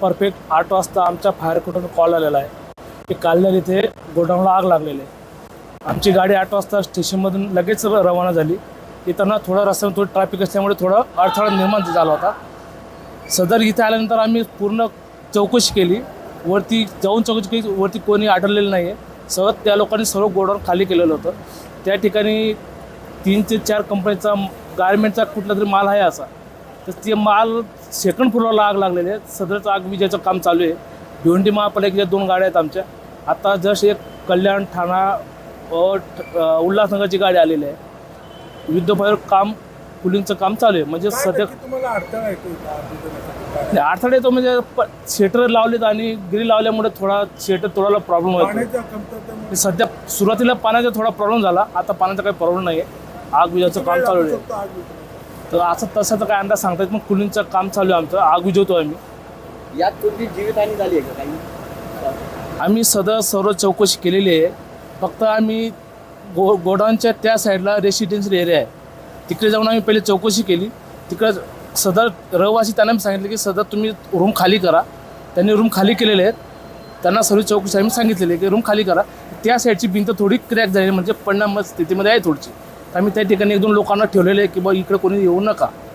Perfect आठ वाजता आमच्या फायर कुठून कॉल आलेला आहे. की कालनेर इथे गोडाऊनला आग लागलेली आहे. आमची गाडी आठ वाजता स्टेशनमधून लगेच रवाना झाली. येताना थोडा रस्त्यावर थोडं ट्रॅफिक असल्यामुळे थोडा अडथळा निर्माण झाला होता. सदर इथे आल्यानंतर आम्ही पूर्ण चौकशी केली. वरती जाऊन चौकशी केली. वरती कोणी आढळलेलं नाही आहे सहज त्या लोकांनी सर्व गोडाऊन खाली केलेलं होतं. त्या ठिकाणी तीन ते चार कंपनीचा गारमेंटचा कुठला तरी माल आहे असा. तर ते माल सेकंड फ्लोअरला आग लागलेली आहे. सदरचं आग विजेचं काम चालू आहे. भिवंडी महापालिकेच्या दोन गाड्या आहेत आमच्या. आता जस्ट एक कल्याण ठाणा उल्हासनगरची गाडी आलेली आहे. युद्धफायर काम कुलिंगचं काम चालू आहे. म्हणजे सध्या अडथळा येतो म्हणजे शेटर लावलेत आणि गिरी लावल्यामुळे थोडा शेटर तोडायला प्रॉब्लेम होतो सध्या सुरुवातीला पाण्याचा थोडा प्रॉब्लेम झाला. आता पाण्याचा काही प्रॉब्लेम नाही आहे आग विजाचं काम चालू आहे? तर असं तसं तर काय अंदाज सांगता येत पण कुलिंगचं काम चालू आहे आमचं. आग विजवतो आम्ही. यात कोणती जीवितहानी झाली आहे का काही? आम्ही सदर सर्व चौकशी केलेली आहे. फक्त आम्ही गो गोडाऊनच्या त्या साईडला रेसिडेन्शियल एरिया आहे. तिकडे जाऊन आम्ही पहिले चौकशी केली. तिकडे सदर रहिवासी त्यांना सांगितलं की सदर तुम्ही रूम खाली करा. त्यांनी रूम खाली केलेले आहेत. त्यांना सर्व चौकशी आम्ही सांगितलेली आहे की रूम खाली करा. त्या साईडची भिंत थोडी क्रॅक झाली म्हणजे परिणाम स्थितीमध्ये आहे थोडीशी. आम्ही त्या ठिकाणी एक दोन लोकांना ठेवलेले आहे की बा इकडे कोणी येऊ नका.